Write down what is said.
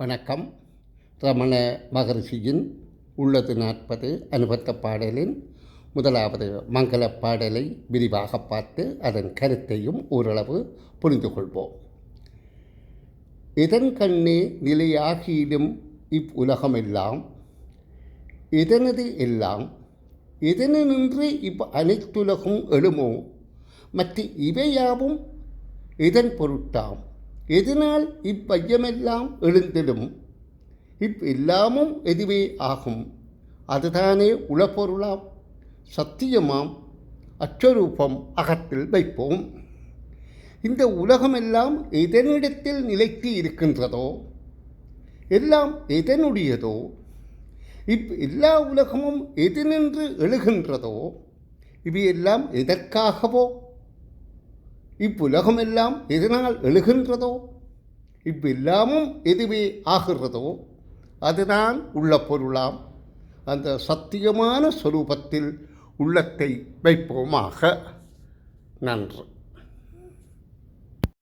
வணக்கம். ரமண மகரிஷியின் உள்ளது நாற்பது அனுபத்த பாடலின் முதலாவது மங்கள பாடலை விரிவாக பார்த்து அதன் கருத்தையும் ஓரளவு புரிந்து கொள்வோம் இதன் கண்ணே நிலையாகியிடும் இவ்வுலகமெல்லாம் இதனது எல்லாம் இதனின்று இவ் அனைத்துலகும் எழுமோ மற்ற இவையாவும் இதன் பொருட்டாம். எதனால் இவ்வையமெல்லாம் எழுந்திடும்? இவ் எல்லாமும் எதுவே ஆகும்? அதுதானே உளப்பொருளாம். சத்தியமாம். அச்சரூபம் அகத்தில் வைப்போம். இந்த உலகமெல்லாம் எதனிடத்தில் நிலைத்து இருக்கின்றதோ? எல்லாம் எதனுடையதோ? இப் எல்லா உலகமும் எதனின்று எழுகின்றதோ? இவையெல்லாம் எதற்காகவோ? இவ்வுலகமெல்லாம் எதனால் எழுகின்றதோ இவ்வெல்லாமும் எதுவே ஆகிறதோ அதுதான் உள்ள பொருளாம். அந்த சத்தியமான சொரூபத்தில் உள்ளத்தை வைப்போமாக. நன்று.